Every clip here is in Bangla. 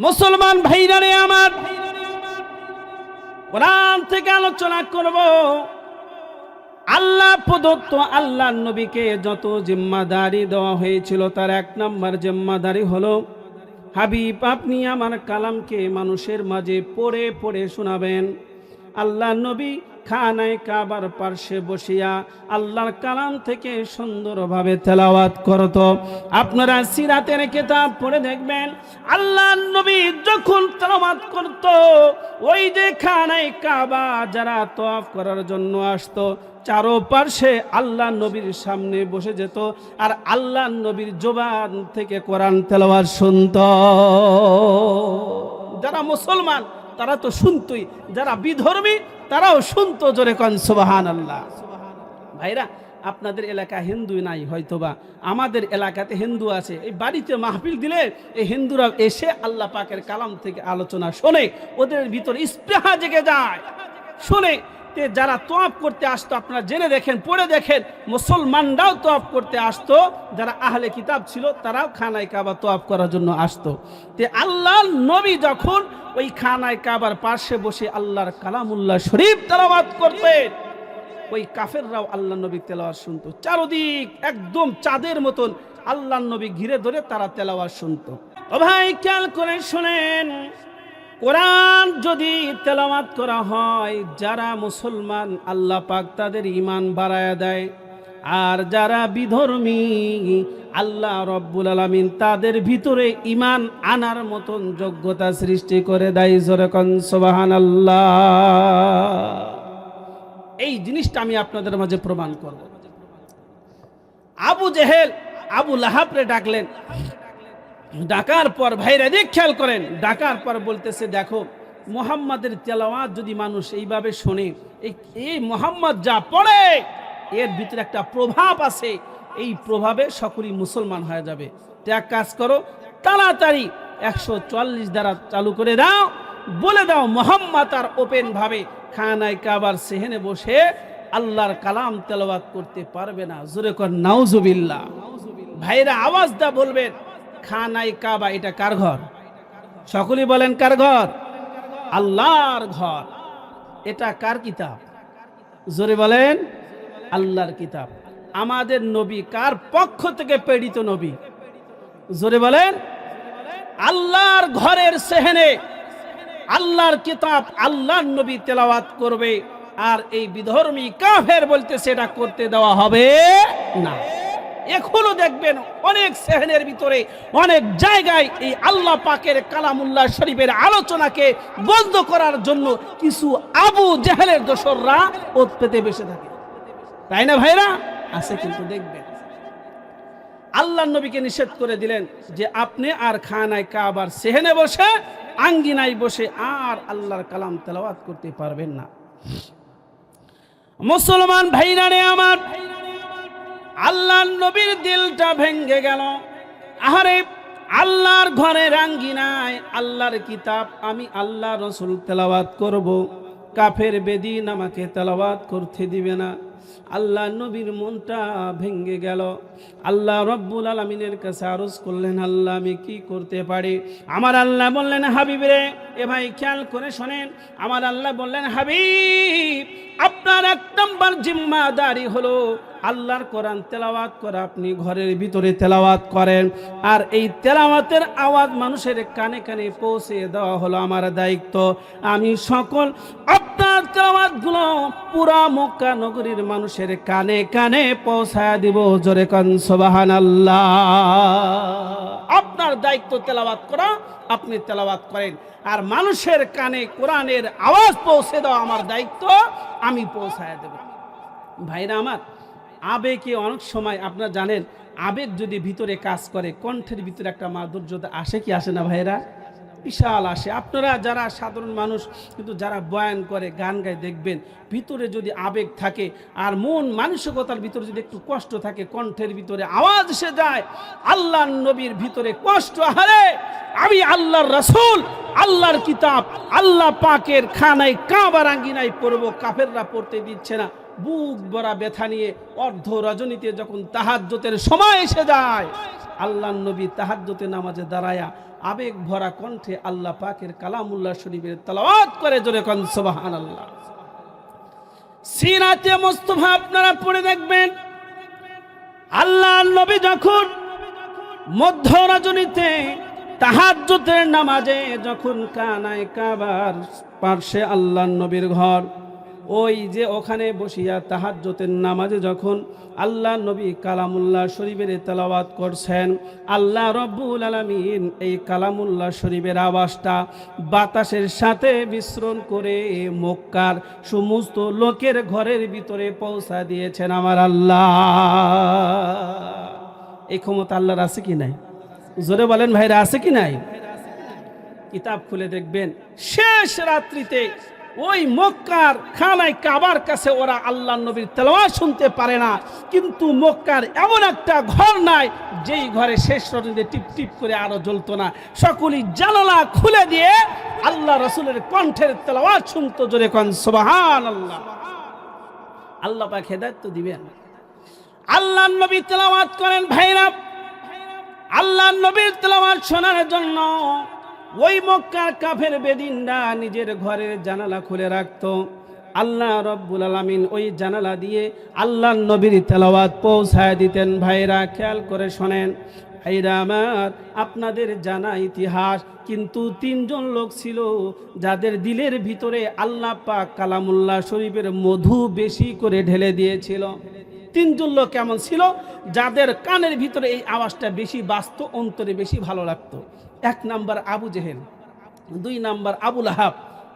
মুসলমান ভাইরারে আমার। কোরআন থেকে আলোচনা করব। আল্লাহ প্রদত্ত আল্লাহ নবীকে যত জিম্মাদারি দেওয়া হয়েছিল, তার এক নম্বর জিম্মাদারি হলো, হাবিব, আপনি আমার কালামকে মানুষের মাঝে পড়ে পড়ে শোনাবেন। আল্লাহ নবী খানায় কাবার পার্শ্বে বসিয়া আল্লাহর কালাম থেকে সুন্দরভাবে তেলাওয়াত করত। আপনারা সিরাতের কিতাব পড়ে দেখবেন আল্লাহ নবী যখন তেলাওয়াত করত, ওই যে খানায় কাবা যারা তওয়াফ করার জন্য আসতো চারো পার্শ্বে আল্লাহ নবীর সামনে বসে যেত আর আল্লাহ নবীর জবান থেকে কোরআন তেলাওয়াত শুনত। যারা মুসলমান, তারা তো শুনতই, যারা বিধর্মী তারাও শুনতো জোরে কন সুবাহান আল্লাহ ভাইরা, আপনাদের এলাকা হিন্দু নাই, হয়তোবা। আমাদের এলাকাতে হিন্দু আছে। এই বাড়িতে মাহফিল দিলে এই হিন্দুরা এসে আল্লাহ পাকের কালাম থেকে আলোচনা শোনে, ওদের ভিতরে স্পৃহা জেগে যায়। শোনে তে যারা তোয়াপ করতে আসতো, আপনারা জেনে দেখেন, পড়ে দেখেন, মুসলমানরাও তোয়াপ করতে আসতো, যারা আহলে কিতাব ছিল, তারাও খানায় কাবা তোয়াপ করার জন্য আসতো। তে আল্লাহ নবী যখন ওই খানায় কাবার পাশে বসে আল্লাহর কালামুল্লাহ শরীফ তালাবাদ করতেন, ওই কাফেররাও আল্লাহ নবী তেলাওয়াত শুনতো। চারদিক একদম চাঁদের মতন আল্লাহ নবী ঘিরে ধরে তারা তেলাওয়াত শুনতো। ও ভাই, খেয়াল করে শোনেন কোরআন যদি তেলাওয়াত করা হয়, যারা মুসলমান, আল্লাহ পাক তাদের ইমান বাড়ায় দেয়। আর যারা বিধর্মী, আল্লাহ রব্বুল আলমিন তাদের ভিতরে ইমান আনার মতন যোগ্যতা সৃষ্টি করে দেয়। জোরকন সোবাহান আল্লাহ এই জিনিসটা আমি আপনাদের মাঝে প্রমাণ করব। আবু জেহেল, আবু লাহাবরে ডাকলেন ডাকার পর ভাইরা দেখ খেয়াল করেন, ডাকার পর বলতেছে, দেখো, মোহাম্মদের তেলাওয়াত যদি মানুষ এইভাবে শোনে, এই মোহাম্মদ যা পড়ে, এর ভিতরে একটা প্রভাব আছে, এই প্রভাবে সকলেই মুসলমান হয়ে যাবে। তো এক কাজ করো, তাড়াতাড়ি একশো চল্লিশ দ্বারা চালু করে দাও, বলে দাও মোহাম্মদ আর ওপেন ভাবে খানায় কাবার সেহেনে বসে আল্লাহর কালাম তেলাওয়াত করতে পারবে না। জোরে কর, নাউজুবিল্লাহ। ভাইরা আওয়াজ দা বলবেন। খানাই কাবা, এটা কার ঘর? সকলেই বলেন কার ঘর? আল্লাহর ঘর। এটা কার কিতাব? জোরে বলেন, আল্লাহর কিতাব। আমাদের নবী কার পক্ষ থেকে প্রেরিত নবী? জোরে বলেন, আল্লাহর ঘরের সেহেনে আল্লাহর কিতাব আল্লাহর নবী তেলাওয়াত করবে, আর এই বিধর্মী কাফের বলতে সেটা করতে দেওয়া হবে না। এখনও দেখবেন অনেক সেহেনের ভিতরে, অনেক জায়গায় এই আল্লাহ পাকের কালামুল্লাহ শরীফের আলোচনাকে বন্ধ করার জন্য কিছু আবু জাহেলের দোসররা ওত পেতে বসে থাকে। তাই না ভাইরা? আছে কিন্তু দেখবেন। আল্লাহ নবীকে নিষেধ করে দিলেন যে আপনি আর খানায় কাবার সেহেনে বসে, আঙ্গিনায় বসে আর আল্লাহর কালাম তেলাওয়াত করতে পারবেন না। মুসলমান ভাইরা রে আমার আল্লাহর নবীর দিলটা ভেঙ্গে গেল। আহারে, আল্লাহর ঘরে রাঙ্গিনায় আল্লাহর কিতাব, আমি আল্লাহ রসুল তেলাওয়াত করব। কাফের বেদিন আমাকে তেলাওয়াত করতে দিবে না। আল্লাহ নবীর মনটা ভেঙ্গে গেল। আল্লাহ রব্বুল আলমিনের কাছে আরজ করলেন, আল্লাহ আমি কি করতে পারি? আমার আল্লাহ বললেন, হাবিব রে, এ ভাই খেয়াল করে শোনেন। আমার আল্লাহ বললেন, হাবিব আপনার এক নম্বর জিম্মাদারি হলো আল্লাহর কোরআন তেলাওয়াত করে, আপনি ঘরের ভিতরে তেলাওয়াত করেন। আর এই তেলাওয়াতের আওয়াজ মানুষের কানে কানে পৌঁছে দেওয়া হলো আমার দায়িত্ব। আমি সকল আপনার তেলাওয়াতগুলো পুরা মক্কা নগরীর মানুষের কানে কানে পৌঁছায় দিব। জোরে কন আল্লাহ আপনার দায়িত্ব তেলাওয়াত করা, আপনি তেলাওয়াত করেন। আর মানুষের কানে কোরআনের আওয়াজ পৌঁছে দেওয়া আমার দায়িত্ব, আমি পৌঁছায় দেব। ভাইরা আমার, আবেগে অনেক সময় আপনারা জানেন, আবেগ যদি ভিতরে কাজ করে, কণ্ঠের ভিতরে একটা মাধুর্যতা আসে কি আসে না ভাইরা? বিশাল আসে। আপনারা যারা সাধারণ মানুষ, কিন্তু যারা বয়ান করে, গান গায়, দেখবেন ভিতরে যদি আবেগ থাকে আর মন মানসিকতার ভিতরে যদি একটু কষ্ট থাকে, কণ্ঠের ভিতরে আওয়াজ এসে যায় আল্লাহ নবীর ভিতরে কষ্ট হারে। আমি আল্লাহর রসুল, আল্লাহর কিতাব, আল্লাহ পাকের খানায় কাবার আঙ্গিনায় পড়ব, কাফেররা পড়তে দিচ্ছে না। বুক ভরা ব্যথা নিয়ে অর্ধ রজনীতে যখন তাহাজ্জতের সময় এসে যায় আল্লাহ নবী তাহাজ্জতে নামাজে দাঁড়ায়া আবেগ ভরা কণ্ঠে আল্লাহ পাকের কালামুল্লাহ শরীফের তালাওয়াত করে জোরে কন সুবহান আল্লাহ সিরাতে মুস্তফা আপনারা পড়ে দেখবেন আল্লাহ নবী যখন মধ্য রজনীতে তাহাজ্জুদের নামাজে যখন কানায় কাবার পার্শ্বে আল্লাহ নবীর ঘর ওই যে ওখানে বসিয়া তাহাজ্জুতের নামাজে যখন আল্লাহ নবী কালামুল্লাহ শরীফের তেলাওয়াত করছেন, আল্লাহ রব্বুল আলমিন এই কালামুল্লাহ শরীফের আওয়াজটা বাতাসের সাথে মিশ্রণ করে মক্কার সমস্ত লোকের ঘরের ভিতরে পৌঁছা দিয়েছেন আমার আল্লাহ। এই ক্ষমতা আল্লাহর আছে কি নাই? জোরে বলেন ভাইরা, আছে কি নাই? কিতাব খুলে দেখবেন, শেষ রাত্রিতে ওই মক্কার খানায় কাবার কাছে ওরা আল্লাহ নবীর তেলাওয়া শুনতে পারে না। কিন্তু মক্কার এমন একটা ঘর নাই, যেই ঘরে শেষ রাত্রিতে টিপ টিপ করে আরও জ্বলতো না। সকলেই জানালা খুলে দিয়ে আল্লাহ রসুলের কণ্ঠের তেলাওয়া শুনতো জোরে কন সুবহান আল্লাহ আল্লাহ পাক হেদায়ত দিবেন। আল্লাহ নবী তেলাওয়াত করেন ভাইরা। আল্লাহ নবীর তেলাওয়াত শোনার জন্য ওই মক্কার কাফের বেদিনরা নিজের ঘরের জানালা খুলে রাখত। আল্লাহ রব্বুল আলামিন ওই জানালা দিয়ে আল্লাহ নবীর তেলাওয়াত পৌঁছায় দিতেন। ভাইরা, খেয়াল করে শোনেন। ভাইরা আমার, আপনাদের জানা ইতিহাস, কিন্তু তিনজন লোক ছিল যাদের দিলের ভিতরে আল্লাহ পাক কালামুল্লাহ শরীফের মধু বেশি করে ঢেলে দিয়েছিল। তিনজন লোক কেমন ছিল? যাদের কানের ভিতরে এই আওয়াজটা বেশি বাস্ত অন্তরে বেশি ভালো লাগতো। এক নাম্বার আবু জেহেল, দুই নাম্বার আবুল আহাব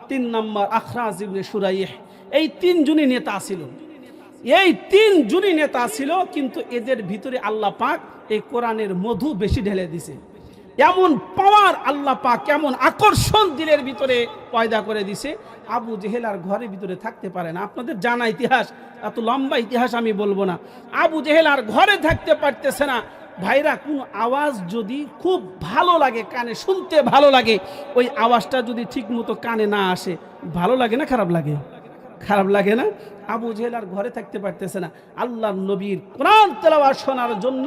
তিন নাম্বার আখরাজ ইবনে সুরাইহ। এই তিনজনই নেতা ছিল। এই তিন জুনি নেতা ছিল, কিন্তু এদের ভিতরে আল্লাহ পাক এই কোরআনের মধু বেশি ঢেলে দিছে। এমন পাওয়ার আল্লাহ পাক কেমন আকর্ষণ দিলের ভিতরে পয়দা করে দিছে। আবু জেহেল আর ঘরের ভিতরে থাকতে পারে না। আপনাদের জানা ইতিহাস, এত লম্বা ইতিহাস আমি বলব না। আবু জেহেল আর ঘরে থাকতে পারতেছে না। ভাইরা, কোন আওয়াজ যদি খুব ভালো লাগে, কানে শুনতে ভালো লাগে, ওই আওয়াজটা যদি ঠিক মতো কানে না আসে, ভালো লাগে না খারাপ লাগে? খারাপ লাগে না। আবু জেহেল আর ঘরে থাকতে পারতেছে না। আল্লাহ নবীর কোরআন তেলাওয়াত শোনার জন্য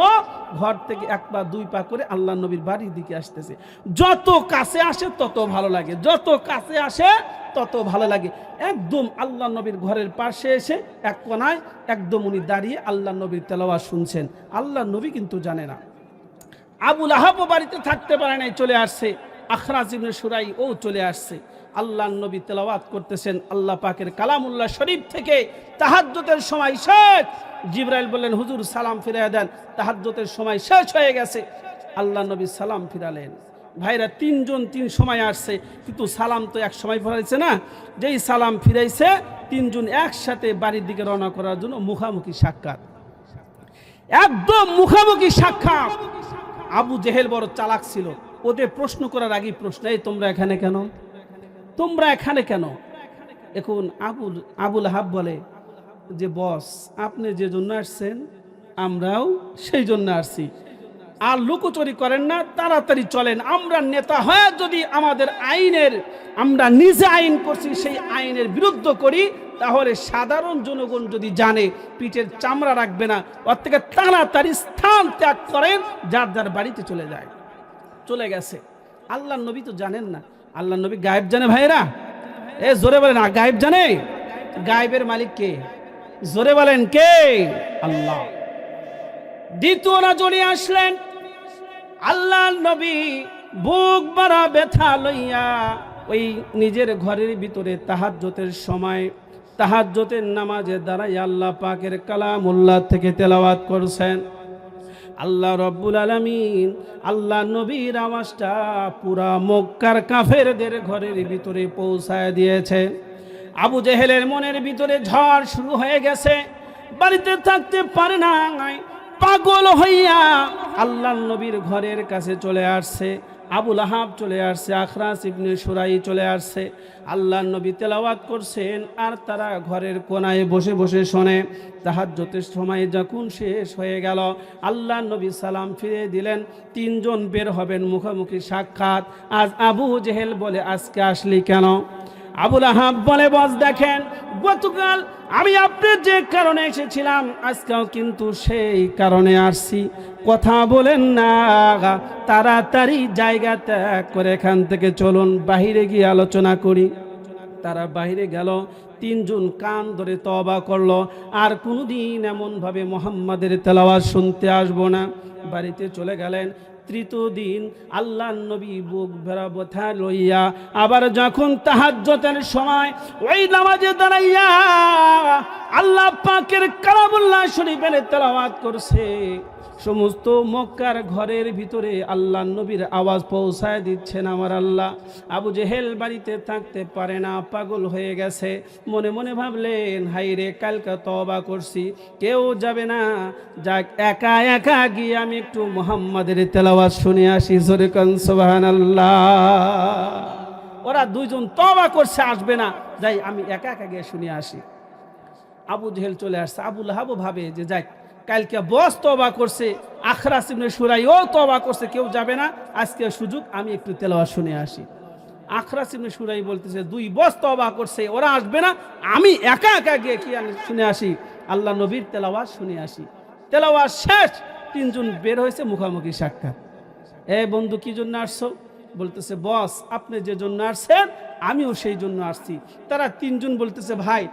ঘর থেকে এক পা, দুই পা করে আল্লাহ নবীর বাড়ির দিকে আসতেছে। যত কাছে আসে তত ভালো লাগে। যত কাছে আসে তত ভালো লাগে। একদম আল্লাহ নবীর ঘরের পাশে এসে এক কোনায় একদম উনি দাঁড়িয়ে আল্লাহ নবীর তেলাওয়াত শুনছেন। আল্লাহ নবী কিন্তু জানে না। আবুল আহাবও বাড়িতে থাকতে পারে নাই, চলে আসছে। আখরাজ ইবনে সুরাই ও চলে আসছে। আল্লাহ নবী তেলাওয়াত করতেছেন আল্লাহ পাকের কালামুল্লাহ শরীফ থেকে তাহাজ্জতের সময় শেষ। জিব্রাইল বললেন, হুজুর, সালাম ফিরিয়ে দেন। তাহাজ্জতের সময় শেষ হয়ে গেছে। আল্লাহ নবী সালাম ফিরালেন। ভাইরা, তিনজন তিন সময় আসছে, কিন্তু সালাম তো এক সময় ফিরাইছে না। যেই সালাম ফিরাইছে, তিনজন একসাথে বাড়ির দিকে রওনা করার জন্য মুখামুখি সাক্ষাৎ। একদম মুখামুখি সাক্ষাৎ। আবু জেহেল বড় চালাক ছিল। ওদের প্রশ্ন করার আগেই প্রশ্ন, এই তোমরা এখানে কেন? তোমরা এখানে কেন? এখন আবুল আবুল হাব বলে যে, বস, আপনি যে জন্য আসছেন, আমরাও সেই জন্য আসছি। আর লুকোচুরি করেন না, তাড়াতাড়ি চলেন। আমরা নেতা হয়ে যদি আমাদের আইনের, আমরা নিজে আইন করছি, সেই আইনের বিরুদ্ধ করি, তাহলে সাধারণ জনগণ যদি জানে, পিঠের চামড়া রাখবে না, ওর থেকে তাড়াতাড়ি স্থান ত্যাগ করেন, যার যার বাড়িতে চলে যায়। চলে গেছে। আল্লাহ নবী তো জানেন না। আল্লাহ নবী গায়েব জানে ভাইরা এ, জোরে বলেন গায়েব জানে? গায়েবের মালিক কে? জোরে বলেন, কে? আল্লাহ। দ্বিতীয় নজরে আসলেন আল্লাহ নবী বুক বাড়া ব্যথা লইয়া ওই নিজের ঘরের ভিতরে তাহাজ্জতের সময় তাহাজ্জতের নামাজে দাঁড়াই আল্লাহ পাকের কালামুল্লাহ থেকে তেলাওয়াত করছেন। আল্লাহ রব্বুল আলমিন, আল্লাহ নবীর আওয়াজটা পুরা মক্কার কাফেরদের ঘরের ভিতরে পৌঁছায় দিয়েছে। আবু জেহেলের মনের ভিতরে ঝড় শুরু হয়ে গেছে। বাড়িতে থাকতে পারে না পাগল হইয়া আল্লাহ নবীর ঘরের কাছে চলে আসছে। আবুল আহাব চলে আসছে, আখরাস ইবনে সুরাই চলে আসছে। আল্লাহ নবী তেলাওয়াত করছেন আর তারা ঘরের কোনায় বসে বসে শোনে। তাহার যথেষ্ট সময় যখন শেষ হয়ে গেল, আল্লাহ নবী সালাম ফিরে দিলেন, তিনজন বের হবেন মুখোমুখি সাক্ষাৎ। আজ আবু জেহেল বলে, আজকে আসলি কেন? আবুল আহাব বলে, বস, দেখেন, গতকাল আমি আপনার যে কারণে এসেছিলাম, আজকেও কিন্তু সেই কারণে আসছি। কথা বলেন না, তাড়াতাড়ি জায়গা ত্যাগ করে এখান থেকে চলুন, বাহিরে গিয়ে আলোচনা করি। তারা বাইরে গেল, তিনজন কান ধরে তবা করল, আর কোনোদিন এমনভাবে মোহাম্মদের তেলাওয়াজ শুনতে আসব না। বাড়িতে চলে গেলেন তৃতীয় দিন আল্লাহ নবী বুক ভেড়া বোথা লইয়া, আবার যখন তাহার যতের সময় ওই নামাজে দাঁড়াইয়া আল্লাহ পাকের কালামুল্লাহ শরীফের তেলাওয়াত করছে সমস্ত মক্কার ঘরের ভিতরে আল্লাহ নবীর আওয়াজ পৌঁছায় দিচ্ছেন আমার আল্লাহ। আবু জেহেল বাড়িতে থাকতে পারে না, পাগল হয়ে গেছে। মনে মনে ভাবলেন হাই রে, কালকা তবা করছি, কেউ যাবে না। যাক, একা একা গিয়ে আমি একটু মোহাম্মদের তেলাওয়াজ শুনে আসি, জোরে কনসবাহান আল্লাহ ওরা দুইজন তবা করছে, আসবে না। যাই, আমি একা একা গিয়ে শুনে আসি। আবু জেহেল চলে আসছে। আবুল হাবু ভাবে যে, যাক কালকে বস তবা করছে আখরা সিমনে সুরাই ও তবা করছে, কেউ যাবে না। আজকে সুযোগ, আমি একটু তেলাওয়া শুনে আসি। আখরা সিমনে সুরাই বলতেছে, দুই বস তবা করছে, ওরা আসবে না, আমি একা একা গিয়ে কি শুনে আসি? আল্লাহ নবীর তেলাওয়াজ শুনে আসি। তেলাওয়াজ শেষ, তিনজন বের হয়েছে, মুখামুখি সাক্ষাৎ। এ বন্ধু, কি জন্য আসছো? বলতেছে, বস, আপনি যে জন্য আসছেন, আমিও সেই জন্য আসছি। তারা তিনজন বলতেছে, ভাই,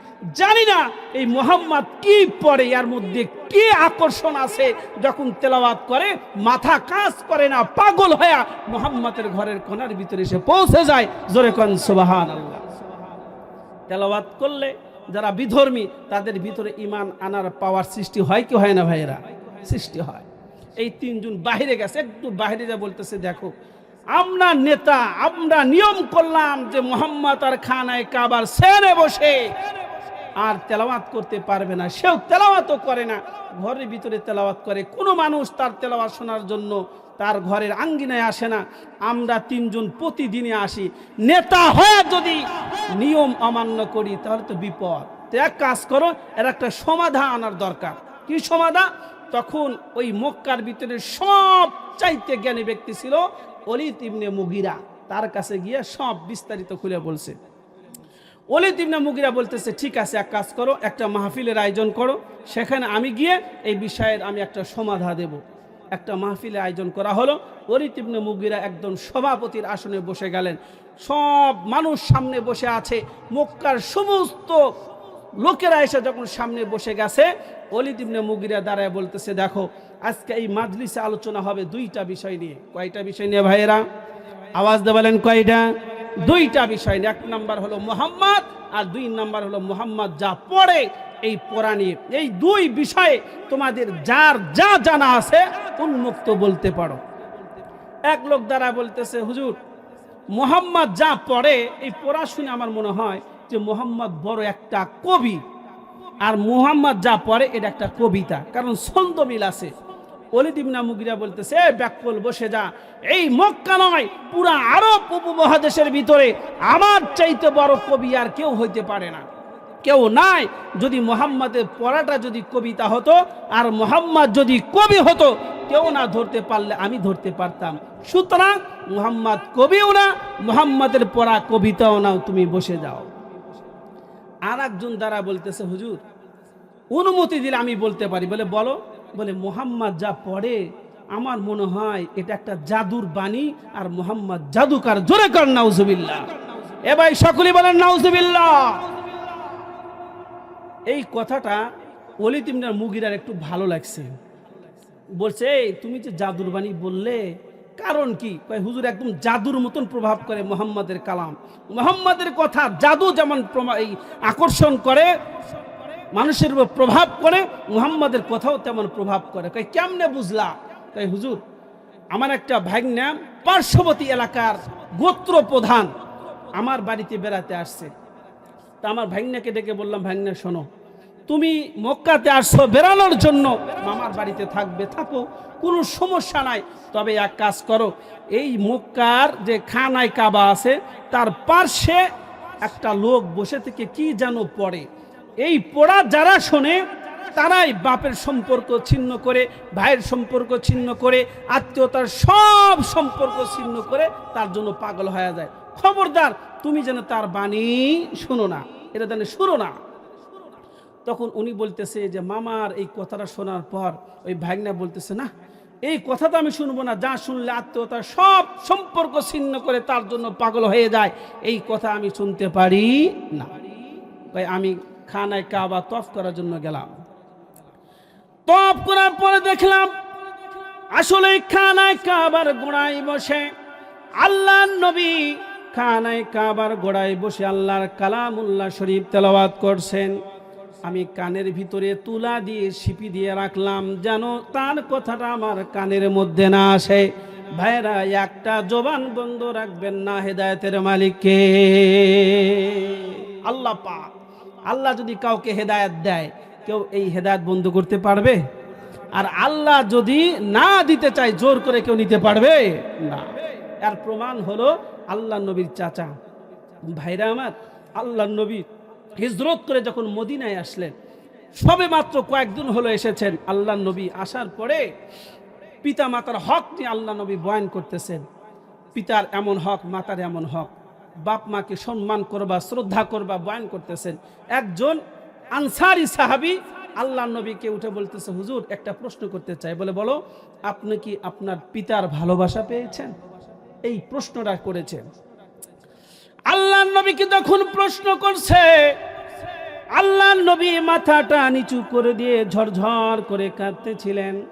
জানি না এই মোহাম্মদ কি পড়ে এর মধ্যে কি আকর্ষণ আছে, যখন তেলাওয়াত করে, মাথা কাজ করে না, পাগল হয়ে মোহাম্মদের ঘরের কোনার ভিতরে এসে পৌঁছে যায়। জোরে কন সুবাহান আল্লাহ তেলাওয়াত করলে যারা বিধর্মী, তাদের ভিতরে ইমান আনার পাওয়ার সৃষ্টি হয় কি হয় না ভাইয়েরা? সৃষ্টি হয়। এই তিনজন বাহিরে গেছে, একটু বাহিরে যা বলতেছে, দেখো। আমরা নেতা, আমরা নিয়ম করলাম যে মোহাম্মদ আর খানায় কাবার সেনে বসে। আর তেলাওয়াত করতে পারবে না, সেও তেলাওয়াতও করে না। ঘরের ভিতরে তেলাওয়াত করে, কোনো মানুষ তার তেলাওয়াত শোনার জন্য তার ঘরের আঙ্গিনায় আসে না। আমরা তিনজন প্রতিদিনে আসি। নেতা হয়ে যদি নিয়ম অমান্য করি, তাহলে তো বিপদ। তো এক কাজ করো, এর একটা সমাধান আনার দরকার। কি সমাধান? তখন ওই মক্কার ভিতরে সব চাইতে জ্ঞানী ব্যক্তি ছিল অলিত ইবনে মুগিরা তার কাছে গিয়ে সব বিস্তারিত খুলে বলছে। অলিত ইবনে মুগিরা বলতেছে, ঠিক আছে, এক কাজ করো, একটা মাহফিলের আয়োজন করো, সেখানে আমি গিয়ে এই বিষয়ের আমি একটা সমাধা দেব। একটা মাহফিলের আয়োজন করা হলো অলিত ইবনে মুগিরা একদম সভাপতির আসনে বসে গেলেন। সব মানুষ সামনে বসে আছে, মক্কার সমস্ত লোকেরা এসে যখন সামনে বসে গেছে অলিদ ইবনে মুগিরা দাঁড়ায় বলতেছে, দেখো আজকে এই মাজলিসে আলোচনা হবে দুইটা বিষয় নিয়ে। কয়টা বিষয় নিয়ে ভাইয়েরা? আওয়াজ দেবেন কয়টা? দুইটা বিষয় নিয়ে। এক নাম্বার হলো মোহাম্মদ আর দুই নাম্বার হলো মোহাম্মদ যা পড়ে এই পড়া নিয়ে এই দুই বিষয়ে তোমাদের যার যা জানা আছে উন্মুক্ত বলতে পারো। এক লোক দ্বারা বলতেছে, হুজুর, মোহাম্মদ যা পড়ে, এই পড়া শুনে আমার মনে হয় যে মোহাম্মদ বড় একটা কবি। আর মোহাম্মদ যা পড়ে, এটা একটা কবিতা। কারণ ছন্দ মিল আছে। অলিদিমনা মুগিরা বলতেছে ব্যাকল, বসে যা। এই মক্কা নয়, পুরা আরব উপমহাদেশের ভিতরে আমার চাইতে বড় কবি আর কেউ হইতে পারে না। কেউ নাই, যদি মোহাম্মদের পড়াটা যদি কবিতা হতো আর মোহাম্মদ যদি কবি হতো, কেউ না ধরতে পারলে আমি ধরতে পারতাম। সুতরাং মোহাম্মদ কবিও না, মোহাম্মদের পড়া কবিতাও নাও, তুমি বসে যাও। আর একজন দ্বারা বলতেছে, হুজুর, অনুমতি দিলে আমি বলতে পারি। বলে, বলো। বলে মোহাম্মদ যা পড়ে আমার মনে হয় এটা একটা জাদুর বাণী আর মোহাম্মদ জাদুকার জোরে কর নাউজুবিল্লাহ। এ ভাই সকলে বলেন নাউজুবিল্লাহ। এই কথাটা অলিত ইমরান মুগিরার একটু ভালো লাগছে। বলছে "এই, তুমি যে জাদুর বাণী বললে কারণ কি? হুজুর একদম জাদুর মতন প্রভাব করে মোহাম্মদের কালাম। মোহাম্মদের কথা জাদু যেমন আকর্ষণ করে মানুষের উপর প্রভাব করে, মুহাম্মাদের কথাও তেমন প্রভাব করে। কই কেমনে বুঝলা? তাই হুজুর, আমার একটা ভাগ্না পার্শ্ববর্তী এলাকার গোত্র প্রধান আমার বাড়িতে বেড়াতে আসছে। তা আমার ভাগ্নাকে ডেকে বললাম, ভাগ্না, শোনো, তুমি মক্কাতে আসছো বেড়ানোর জন্য, মামার বাড়িতে থাকবে, থাকো, কোনো সমস্যা নাই। তবে এক কাজ করো, এই মক্কার যে খানায় কাবা আছে, তার পার্শ্বে একটা লোক বসে থেকে কি যেন পড়ে এই পড়া যারা শোনে, তারাই বাপের সম্পর্ক ছিন্ন করে, ভাইয়ের সম্পর্ক ছিন্ন করে, আত্মীয়তার সব সম্পর্ক ছিন্ন করে তার জন্য পাগল হয়ে যায়। খবরদার, তুমি যেন তার বাণী শোনো না, এটা যেন শুনো না। তখন উনি বলতেছে যে, মামার এই কথাটা শোনার পর ওই ভাগনা বলতেছে, না, এই কথা তো আমি শুনব না, যা শুনলে আত্মীয়তা সব সম্পর্ক ছিন্ন করে তার জন্য পাগল হয়ে যায়, এই কথা আমি শুনতে পারি না। আমি খানায় কাবা তফ করার জন্য গেলাম। তফ করার পরে দেখলাম, আসলে খানায় কাবার গোড়ায় বসে আল্লাহ নবী খানায় কাবার গোড়ায় বসে আল্লাহর কালামুল্লাহ শরীফ তেলাওয়াত করছেন। আমি কানের ভিতরে তুলা দিয়ে সিপি দিয়ে রাখলাম যেন তার কথাটা আমার কানের মধ্যে না আসে। ভাইরা, একটা জবান বন্ধ রাখবেন না হেদায়তের মালিককে। আল্লাহ পাক। আল্লাহ যদি কাউকে হেদায়েত দেয়, কেউ এই হেদায়ত বন্ধ করতে পারবে? আর আল্লাহ যদি না দিতে চায়, জোর করে কেউ নিতে পারবে? না। এর প্রমাণ হলো আল্লাহ নবীর চাচা। ভাইরা আমার, আল্লাহ নবী হিজরত করে যখন মদিনায় আসলেন, সবে মাত্র কয়েকদিন হলো এসেছেন আল্লাহ নবী। আসার পরে পিতা মাতার হক নিয়ে আল্লাহ নবী বয়ান করতেছেন। পিতার এমন হক, মাতার এমন হক। বাপ মাকে সম্মান করবা, শ্রদ্ধা করবা, বয়ান করতেছেন। একজন আনসারি সাহাবি আল্লাহ নবীকে উঠে বলতেছে, হুজুর, একটা প্রশ্ন করতে চাই। বলে, বলো, আপনি কি আপনার পিতার ভালোবাসা পেয়েছেন? এই প্রশ্নটা করেছেন। আল্লাহ নবীকে যখন প্রশ্ন করছে? আল্লাহ নবী মাথাটা নিচু করে দিয়ে ঝরঝর করে কাঁদতেছিলেন।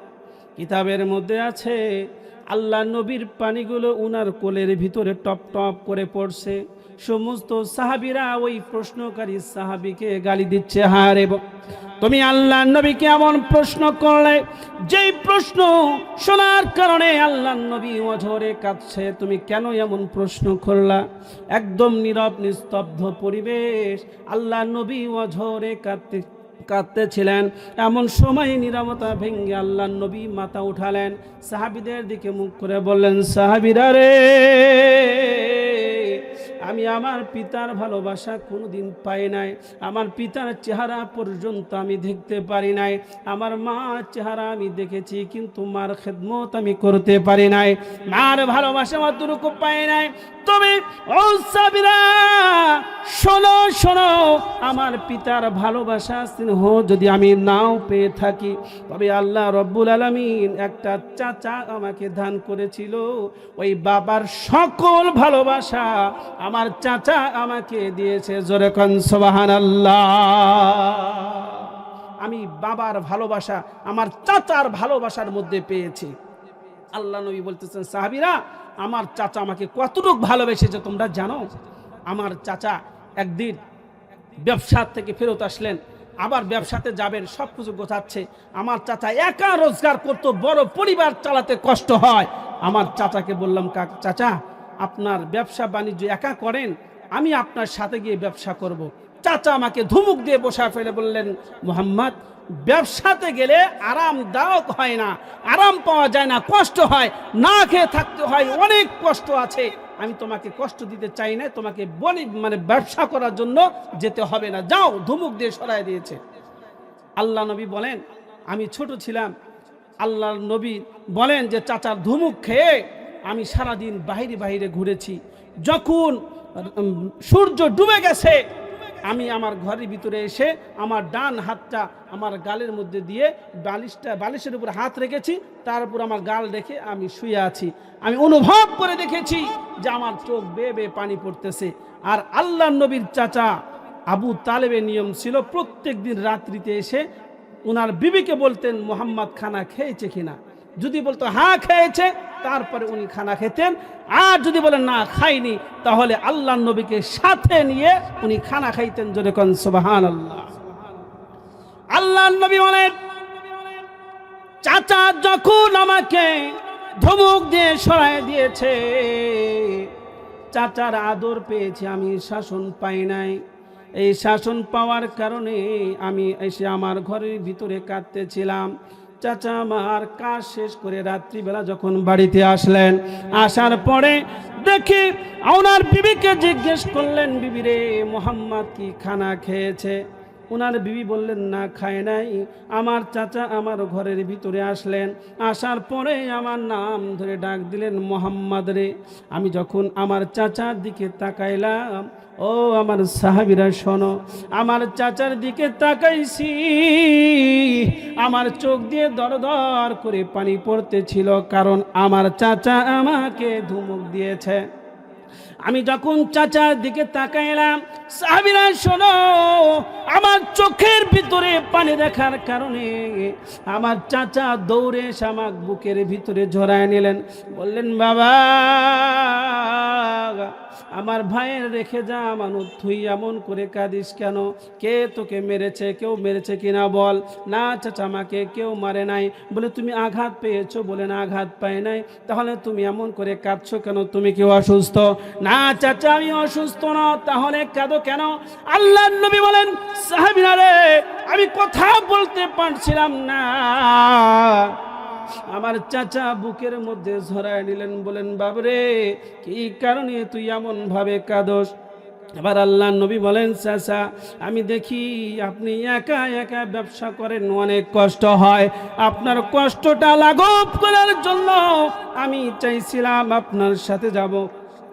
কিতাবের মধ্যে আছে আল্লাহ নবীর পানিগুলো উনার কোলের ভিতরে টপ টপ করে পড়ছে। সমস্ত সাহাবিরা ওই প্রশ্নকারী সাহাবিকে গালি দিচ্ছে হারে তুমি আল্লাহ নবীকে এমন প্রশ্ন করলে, যেই প্রশ্ন শোনার কারণে আল্লাহ নবী অঝরে কাঁদছে। তুমি কেন এমন প্রশ্ন করলা? একদম নীরব, নিস্তব্ধ পরিবেশ, আল্লাহ নবী অঝরে কাঁদতে কাঁদতেছিলেন। এমন সময় নিরামতা ভেঙ্গে আল্লাহ নবী মাথা উঠালেন। সাহাবিদের দিকে মুখ করে বললেন, সাহাবিরা রে! আমি আমার পিতার ভালোবাসা কোনোদিন পাই নাই। আমার পিতার চেহারা পর্যন্ত আমি দেখতে পারি নাই। আমার মার চেহারা আমি দেখেছি, কিন্তু মার খেদমত আমি করতে পারি নাই। মার ভালোবাসা অতটুকু পাই নাই। তবে শোনো শোনো, আমার পিতার ভালোবাসা স্নেহ যদি আমি নাও পেয়ে থাকি, তবে আল্লাহ রব্বুল আলমিন একটা চাচা আমাকে দান করেছিল। ওই বাবার সকল ভালোবাসা আমার চাচা আমাকে দিয়েছে জোরে কন সোবাহান আমি বাবার ভালোবাসা, আমার চাচার ভালোবাসার মধ্যে পেয়েছি। আল্লাহ নবী বলতেছেন, সাহাবিরা, আমার চাচা আমাকে কতটুক ভালোবেসেছে তোমরা জানো? আমার চাচা একদিন ব্যবসার থেকে ফেরত আসলেন, আবার ব্যবসাতে যাবেন সব কিছু গোছাচ্ছে। আমার চাচা একা রোজগার করতো, বড় পরিবার চালাতে কষ্ট হয়। আমার চাচাকে বললাম, কাক, চাচা আপনার ব্যবসা বাণিজ্য একা করেন, আমি আপনার সাথে গিয়ে ব্যবসা করব। চাচা আমাকে ধুমুক দিয়ে বসা ফেলে বললেন, মোহাম্মদ, ব্যবসাতে গেলে আরামদায়ক হয় না, আরাম পাওয়া যায় না, কষ্ট হয়, না খেয়ে থাকতে হয়, অনেক কষ্ট আছে। আমি তোমাকে কষ্ট দিতে চাই না, তোমাকে বলি মানে ব্যবসা করার জন্য যেতে হবে না। যাও, ধুমুক দিয়ে সরাই দিয়েছে। আল্লাহ নবী বলেন, আমি ছোট ছিলাম আল্লাহ নবী বলেন যে, চাচার ধুমুক খেয়ে আমি সারাদিন বাহিরে বাহিরে ঘুরেছি। যখন সূর্য ডুবে গেছে, আমি আমার ঘরের ভিতরে এসে আমার ডান হাতটা আমার গালের মধ্যে দিয়ে বালিশটা, বালিশের উপর হাত রেখেছি, তার উপর আমার গাল রেখে আমি শুয়ে আছি। আমি অনুভব করে দেখেছি যে আমার চোখ বেয়ে বেয়ে পানি পড়তেছে। আর আল্লাহ নবীর চাচা আবু তালেবের নিয়ম ছিল প্রত্যেক দিন রাত্রিতে এসে ওনার বিবিকে বলতেন, মোহাম্মদ খানা খেয়েছে কিনা? যদি বলতো হ্যাঁ খেয়েছে। তারপরে উনি খানা খেতেন। আর যদি বলেন, না, খাইনি, তাহলে আল্লাহ নবীকে সাথে নিয়ে উনি খানা খাইতেন জোরে কন সুবাহান আল্লাহ আল্লাহ নবী বলেন, চাচা যখন আমাকে ধমক দিয়ে সরাই দিয়েছে, চাচার আদর পেয়েছি, আমি শাসন পাই নাই। এই শাসন পাওয়ার কারণে আমি এসে আমার ঘরের ভিতরে কাঁদতেছিলাম। চাচা আমার কাজ শেষ করে রাত্রিবেলা যখন বাড়িতে আসলেন, আসার পরে দেখি ওনার বিবিকে জিজ্ঞেস করলেন, বিবি রে, মোহাম্মদ কি খানা খেয়েছে? ওনার বিবি বললেন, না, খায় নাই। আমার চাচা আমার ঘরের ভিতরে আসলেন, আসার পরে আমার নাম ধরে ডাক দিলেন, মোহাম্মদ রে। আমি যখন আমার চাচার দিকে তাকাইলাম ও আমার সাহাবিরা, শোনো, আমার চাচার দিকে তাকাইছি। আমার চোখ দিয়ে দর দর করে পানি পড়তেছিল, কারণ আমার চাচা আমাকে ধুমুক দিয়েছে। আমি যখন চাচার দিকে তাকাইলাম, সাহাবিরা, শোনো, আমার চোখের ভিতরে পানি দেখার কারণে আমার চাচা দৌড়ে আমার বুকের ভিতরে ঝরায় নিলেন। বললেন, বাবা আমার ভাইয়ের রেখে যা, মানুষ, তুই এমন করে কাঁদিস কেন? কে তোকে মেরেছে? কেউ মেরেছে কিনা বল? না, চাচা আমাকে কেউ মারে নাই। বলে, তুমি আঘাত পেয়েছ বলে না আঘাত পাই নাই। তাহলে তুমি এমন করে কাঁদছো কেন? তুমি কেউ অসুস্থ? না, চাচা, আমি অসুস্থ না। তাহলে কাঁদো কেন? আল্লাহ নবী বলেন সাহাবিনা রে, আমি কথা বলতে পারছিলাম না। আমার চাচা বুকের মধ্যে ঝরায় নিলেন, বলেন, বাবরে, কি কারণে তুই এমন ভাবে কাদস? এবার আল্লাহ নবী বলেন, চাচা, আমি দেখি আপনি একা একা ব্যবসা করেন, অনেক কষ্ট হয়। আপনার কষ্টটা লাঘব করার জন্য আমি চাইছিলাম আপনার সাথে যাব।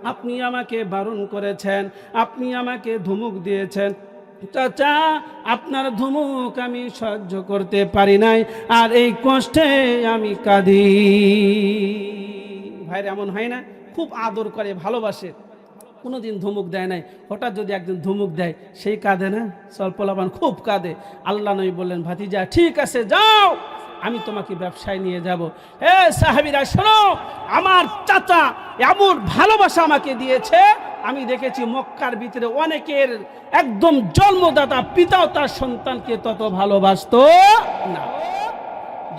আপনি আমাকে বারণ করেছেন, আপনি আমাকে ধুমুক দিয়েছেন। চাচা, আপনার ধুমুক আমি সহ্য করতে পারি নাই, আর এই কষ্টে আমি কাঁদি। ভাইরা, এমন হয় না? খুব আদর করে, ভালোবাসে। কোনোদিন ধুমুক দেয় নাই। হঠাৎ যদি একদিন ধুমুক দেয়, সেই কাঁদে না? স্বল্পলাবান খুব কাঁদে। আল্লাহ নবী বললেন, ভাতিজা, ঠিক আছে, যাও। আমি তোমাকে ব্যবসায় নিয়ে যাব। হে সাহাবিরা, শোনো, আমার চাচা এমন ভালোবাসা আমাকে দিয়েছে আমি দেখেছি মক্কার ভিতরে অনেকের একদম জন্মদাতা পিতাও তার সন্তানকে তত ভালোবাসতো না।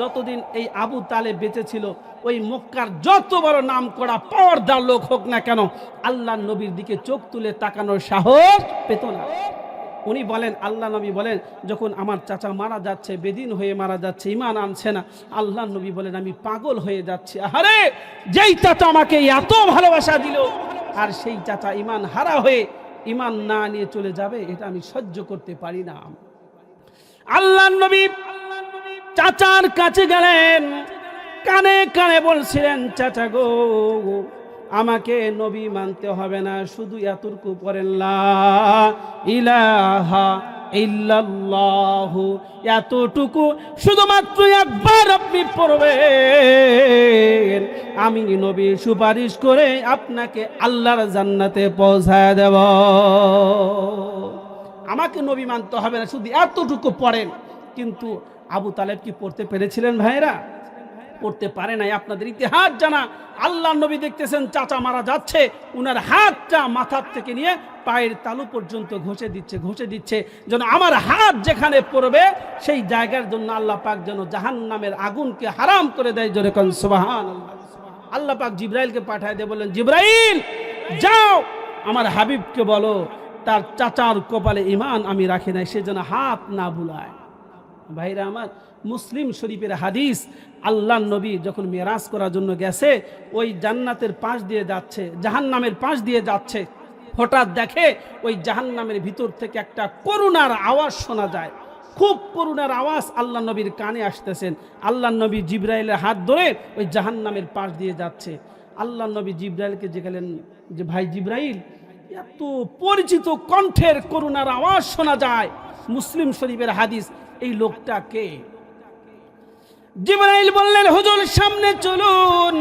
যতদিন এই আবু তালে বেঁচে ছিল, ওই মক্কার যত বড় নাম করা পাওয়ারদার লোক হোক না কেন, আল্লাহ নবীর দিকে চোখ তুলে তাকানোর সাহস পেত না। উনি বলেন, আল্লাহ নবী বলেন, যখন আমার চাচা মারা যাচ্ছে, বেদিন হয়ে মারা যাচ্ছে, ইমান আনছে না, আল্লাহ নবী বলেন, আমি পাগল হয়ে যাচ্ছি। আরে যেই চাচা আমাকে এত ভালোবাসা দিল আর সেই চাচা ইমান হারা হয়ে ইমান না নিয়ে চলে যাবে, এটা আমি সহ্য করতে পারি না। আল্লাহ নবী চাচার কাছে গেলেন, কানে কানে বলছিলেন, চাচা গো, আমাকে নবী মানতে হবে না, শুধু এতটুকু পড়েন, লা ইলাহা ইল্লাল্লাহু, এতটুকু শুধুমাত্র একবার আপনি পড়বে আমি নবী সুপারিশ করে আপনাকে আল্লাহর জান্নাতে পৌঁছায় দেব। আমাকে নবী মানতে হবে না, শুধু এতটুকু পড়েন। কিন্তু আবু তালেব কি পড়তে পেরেছিলেন ভাইরা পড়তে পারে নাই। আপনাদের ইতিহাস জানা। আল্লাহ নবী দেখতেছেন, চাচা মারা যাচ্ছে। উনার হাতটা মাথার থেকে নিয়ে পায়ের তালু পর্যন্ত ঘষে দিচ্ছে ঘষে দিচ্ছে। যেন আমার হাত যেখানে পড়বে, সেই জায়গার জন্য আল্লাহ পাক যেন জাহান নামের আগুনকে হারাম করে দেয় জোরে কন সুবাহান আল্লাহ পাক জিব্রাইলকে পাঠায় দিয়ে বললেন, জিব্রাইল, যাও, আমার হাবিবকে বলো, তার চাচার কপালে ইমান আমি রাখি নাই, সে যেন হাত না বুলায়। ভাইরা আমার মুসলিম শরীফের হাদিস আল্লাহ নবী যখন মেরাজ করার জন্য গেছে, ওই জান্নাতের পাশ দিয়ে যাচ্ছে জাহান নামের পাশ দিয়ে যাচ্ছে। হঠাৎ দেখে ওই জাহান নামের ভিতর থেকে একটা করুণার আওয়াজ শোনা যায়। খুব করুণার আওয়াজ আল্লাহ নবীর কানে আসতেছেন আল্লাহ নবী জিব্রাইলের হাত ধরে ওই জাহান নামের পাশ দিয়ে যাচ্ছে। আল্লাহ নবী জিব্রাইলকে জিজ্ঞালেন যে ভাই জিব্রাইল, এত পরিচিত কণ্ঠের করুণার আওয়াজ শোনা যায়। মুসলিম শরীফের হাদিস, এই লোকটা কে? জিব্রাইল বললেন, হুজুর, সামনে চলুন।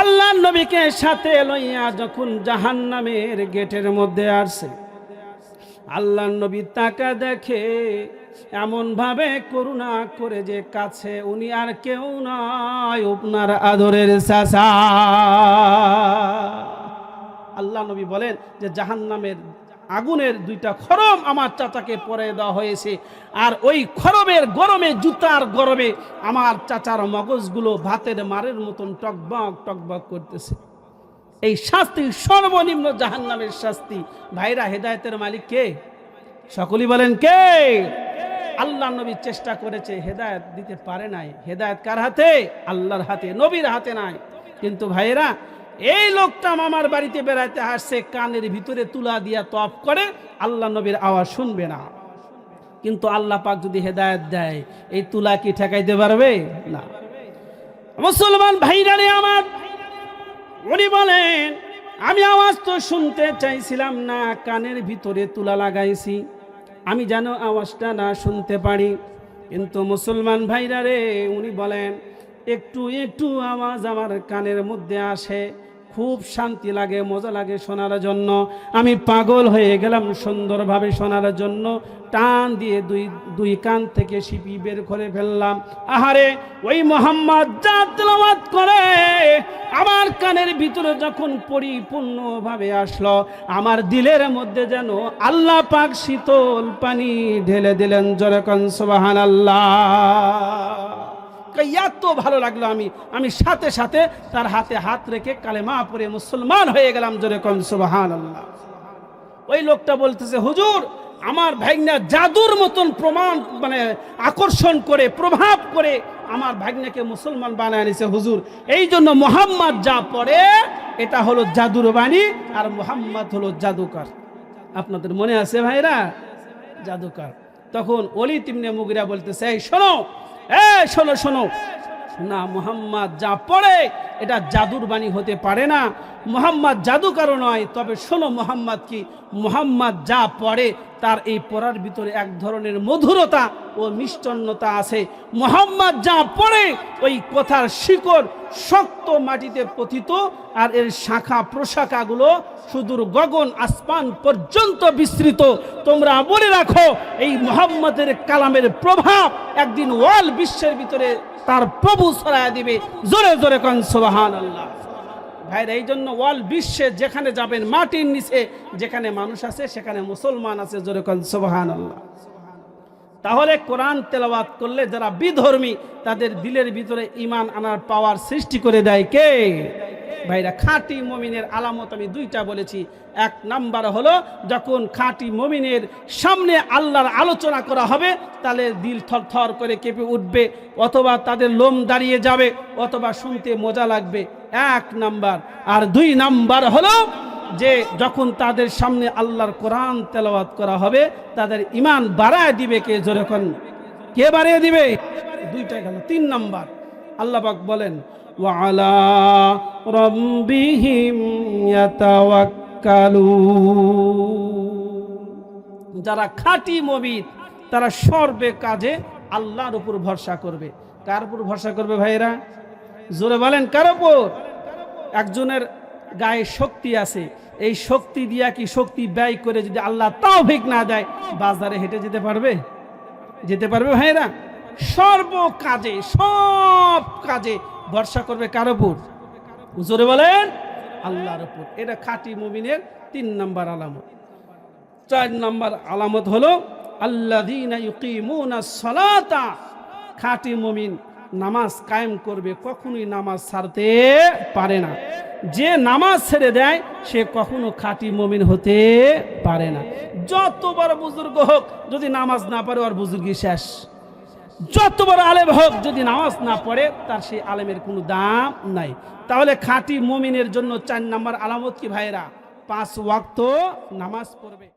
আল্লাহ নবীকে সাথে লইয়া যখন জাহান্নামের গেটের মধ্যে আসছে, আল্লাহ নবী তাকা দেখে এমন ভাবে করুণা করে যে কাছে উনি আর কেউ নয় আপনার আদরের চাচা। আল্লাহ নবী বলেন যে জাহান্নামের আগুনের দুইটা খরম আমার চাচাকে পরে দেওয়া হয়েছে। আর ওই খরমের গরমে, জুতার গরমে আমার চাচার মগজগুলো ভাতের মারের মতন টকবক টকবক করতেছে। এই শাস্তি, সর্বনিম্ন জাহান্নামের শাস্তি। ভাইরা হেদায়তের মালিক কে? সকলেই বলেন কে? আল্লাহ নবী চেষ্টা করেছে, হেদায়ত দিতে পারে নাই। হেদায়ত কার হাতে? আল্লাহর হাতে, নবীর হাতে নাই। কিন্তু ভাইরা এই লোকটা মামার বাড়িতে বেড়াতে আসছে, কানের ভিতরে তুলা দিয়া তপ করে, আল্লাহ নবীর আওয়াজ শুনবে না। কিন্তু আল্লাহ পাক যদি হেদায়ত দেয়, এই তুলা কি ঠেকাইতে পারবে? না। মুসলমান ভাইরারে আমার, উনি বলেন, আমি আওয়াজ তো শুনতে চাইছিলাম না, কানের ভিতরে তুলা লাগাইছি। আমি যেন আওয়াজটা না শুনতে পারি। কিন্তু মুসলমান ভাইরা রে উনি বলেন, একটু একটু আওয়াজ আমার কানের মধ্যে আসে। খুব শান্তি লাগে, মজা লাগে শোনার জন্য। আমি পাগল হয়ে গেলাম সুন্দরভাবে শোনার জন্য। টান দিয়ে দুই দুই কান থেকে সিপি বের করে ফেললাম। আহারে, ওই মোহাম্মদ যা করে, আমার কানের ভিতরে যখন পরিপূর্ণভাবে আসলো, আমার দিলের মধ্যে যেন আল্লাহ পাক শীতল পানি ঢেলে দিলেন জরকন সুবাহান আল্লাহ এত ভালো লাগল আমি আমি সাথে সাথে তার হাতে হাত রেখে কালেমা পরে মুসলমান হয়ে গেলাম জোরে কন সুবাহান ওই লোকটা বলতেছে, হুজুর, আমার ভাগ্না জাদুর মতন প্রমাণ মানে আকর্ষণ করে, প্রভাব করে আমার ভাগ্নাকে মুসলমান বানায় নিছে হুজুর। এই জন্য মোহাম্মদ যা পড়ে, এটা হলো জাদুর বাণী আর মোহাম্মদ হলো জাদুকর। আপনাদের মনে আছে ভাইরা? জাদুকর। তখন অলি তিমনে মুগিরা বলতেছে, এই শোনো এ শোনো শোনো। না, মোহাম্মদ যা পড়ে, এটা জাদুর বাণী হতে পারে না। মোহাম্মদ জাদুকারও নয়, তবে শোনো মোহাম্মদ কি, মোহাম্মদ যা পড়ে, তার এই পড়ার ভিতরে এক ধরনের মধুরতা ও মিষ্টন্নতা আছে। মোহাম্মদ যা পড়ে, ওই কথার শিকড় শক্ত মাটিতে পতিত, আর এর শাখা প্রশাখাগুলো সুদূর গগন আসমান পর্যন্ত বিস্তৃত। তোমরা বলে রাখো, এই মোহাম্মদের কালামের প্রভাব একদিন ওয়াল বিশ্বের ভিতরে তার প্রভু ছড়ায় দিবে। জোরে জোরে কন সোবাহান আল্লাহ ভাইরা এই জন্য ওয়াল বিশ্বে যেখানে যাবেন, মাটির নিচে যেখানে মানুষ আছে, সেখানে মুসলমান আছে, জোরে কন সোবাহান আল্লাহ তাহলে কোরআন তেলাওয়াত করলে যারা বিধর্মী, তাদের দিলের ভিতরে ইমান আনার পাওয়ার সৃষ্টি করে দেয় কে? ভাইরা, খাঁটি মমিনের আলামত আমি দুইটা বলেছি। এক নাম্বার হলো, যখন খাঁটি মমিনের সামনে আল্লাহর আলোচনা করা হবে, তাহলে দিল থর থর করে কেঁপে উঠবে, অথবা তাদের লোম দাঁড়িয়ে যাবে, অথবা শুনতে মজা লাগবে। এক নাম্বার। আর দুই নাম্বার হলো, যে যখন তাদের সামনে আল্লাহর কোরআন তেলাওয়াত করা হবে, তাদের ইমান বাড়ায় দিবে কে যখন কে বাড়িয়ে দিবে? দুইটা গেল। তিন নাম্বার। আল্লাহবাক বলেন ওয়ালা রব্বিহিম ইয়াতাওয়াক্কালুন যারা খাঁটি মবিদ তারা সর্বে কাজে আল্লাহর উপর ভরসা করবে। কার উপর ভরসা করবে ভাইরা জোরে বলেন, কার উপর? একজনের গায়ে শক্তি আছে, এই শক্তি দিয়া কি শক্তি ব্যয় করে যদি আল্লাহ তাও ভিক না দেয়, বাজারে হেঁটে যেতে পারবে? যেতে পারবে ভাইরা সর্ব কাজে, সব কাজে ভরসা করবে কার উপর? জোরে বলেন, আল্লাহর উপর। এটা খাঁটি মুমিনের তিন নম্বর আলামত। চার নম্বর আলামত হলো সালাতা। খাঁটি মুমিন নামাজ কায়েম করবে, কখনোই নামাজ ছাড়তে পারে না। যে নামাজ ছেড়ে দেয়, সে কখনো খাঁটি মমিন হতে পারে না। যত বড় বুজুর্গ হোক, যদি নামাজ না পারে, ওর বুজুর্গি শেষ। যত বড় আলেম হোক, যদি নামাজ না পড়ে, তার সেই আলেমের কোনো দাম নাই। তাহলে খাঁটি মমিনের জন্য চার নাম্বার আলামত কি ভাইরা পাঁচ ওয়াক্ত নামাজ পড়বে।